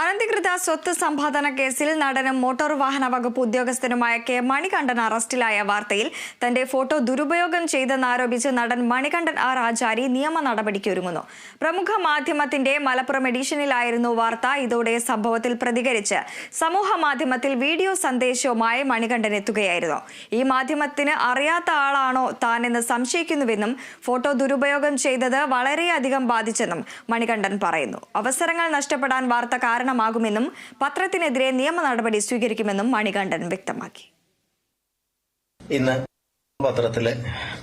അനധികൃത സ്വത്ത് സമ്പാദന കേസിൽ നടനും മോട്ടോർ വാഹന വകുപ്പ് ഉദ്യോഗസ്ഥനുമായ കെ മണികണ്ഠൻ അറസ്റ്റിലായ വാർത്തയിൽ തന്റെ ഫോട്ടോ ദുരുപയോഗം ചെയ്തെന്നാരോപിച്ച് നടൻ മണികണ്ഠൻ ആർ ആചാരി നിയമ നടപടിക്ക് ഒരുങ്ങുന്നു പ്രമുഖ മാധ്യമത്തിന്റെ മലപ്പുറം എഡിഷനിലായിരുന്നു വാർത്ത. ഇതോടെ സംഭവത്തിൽ പ്രതികരിച്ച് സമൂഹ മാധ്യമത്തിൽ വീഡിയോ സന്ദേശവുമായി മണികണ്ഠൻ എത്തുകയായിരുന്നു. ഈ മാധ്യമത്തിന് അറിയാത്ത ആളാണോ താനെന്ന് സംശയിക്കുന്നുവെന്നും ഫോട്ടോ ദുരുപയോഗം ചെയ്തത് വളരെയധികം ബാധിച്ചെന്നും മണികണ്ഠൻ പറയുന്നു. അവസരങ്ങൾ നഷ്ടപ്പെടാൻ വാർത്ത കാരണമാകുമെന്നും പത്രത്തിനെതിരെ നിയമ നടപടി സ്വീകരിക്കുമെന്നും മണികണ്ഠൻ വ്യക്തമാക്കി. ഇന്ന് പത്രത്തിലെ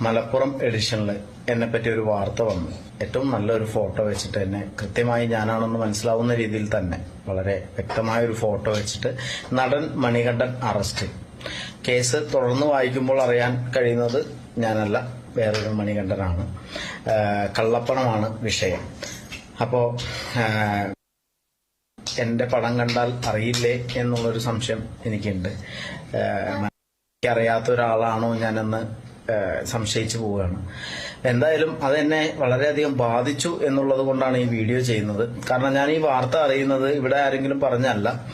മലപ്പുറം എഡിഷനിൽ എന്നെ പറ്റി ഒരു വാർത്ത വന്നു. ഏറ്റവും നല്ലൊരു ഫോട്ടോ വെച്ചിട്ട് എന്നെ കൃത്യമായി ഞാനാണെന്ന് മനസ്സിലാവുന്ന രീതിയിൽ തന്നെ വളരെ വ്യക്തമായ ഒരു ഫോട്ടോ വെച്ചിട്ട് നടൻ മണികണ്ഠൻ അറസ്റ്റ്. കേസ് തുടർന്ന് വായിക്കുമ്പോൾ അറിയാൻ കഴിയുന്നത് ഞാനല്ല വേറൊരു മണികണ്ഠനാണ്. കള്ളപ്പണമാണ് വിഷയം. അപ്പോ ആ, എന്റെ പടം കണ്ടാൽ അറിയില്ലേ എന്നുള്ളൊരു സംശയം എനിക്കുണ്ട്. എനിക്കറിയാത്ത ഒരാളാണോ ഞാനെന്ന് സംശയിച്ചു പോവുകയാണ്. എന്തായാലും അതെന്നെ വളരെയധികം ബാധിച്ചു എന്നുള്ളത് കൊണ്ടാണ് ഈ വീഡിയോ ചെയ്യുന്നത്. കാരണം ഞാൻ ഈ വാർത്ത അറിയുന്നത് ഇവിടെ ആരെങ്കിലും പറഞ്ഞല്ല.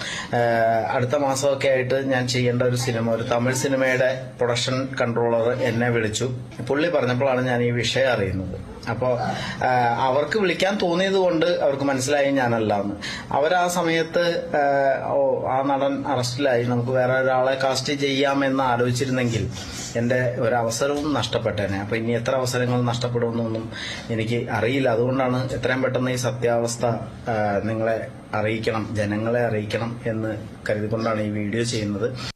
അടുത്ത മാസമൊക്കെ ആയിട്ട് ഞാൻ ചെയ്യേണ്ട ഒരു സിനിമ ഒരു തമിഴ് സിനിമയുടെ പ്രൊഡക്ഷൻ കൺട്രോളർ എന്നെ വിളിച്ചു. പുള്ളി പറഞ്ഞപ്പോഴാണ് ഞാൻ ഈ വിഷയം അറിയുന്നത്. അപ്പോ അവർക്ക് വിളിക്കാൻ തോന്നിയത് കൊണ്ട് അവർക്ക് മനസ്സിലായി ഞാനല്ല എന്ന് അവർ ആ സമയത്ത് ഓ ആ നടൻ അറസ്റ്റിലായി. നമുക്ക് വേറെ ഒരാളെ കാസ്റ്റ് ചെയ്യാമെന്ന് ആലോചിച്ചിരുന്നെങ്കിൽ എന്റെ ഒരവസരവും നഷ്ടപ്പെട്ടേനെ. അപ്പൊ ഇനി എത്ര അവസരങ്ങൾ നഷ്ടപ്പെടുമെന്നൊന്നും എനിക്ക് അറിയില്ല. അതുകൊണ്ടാണ് എത്രയും പെട്ടെന്ന് ഈ സത്യാവസ്ഥ നിങ്ങളെ അറിയിക്കണം ജനങ്ങളെ അറിയിക്കണം എന്ന് കരുതിക്കൊണ്ടാണ് ഈ വീഡിയോ ചെയ്യുന്നത്.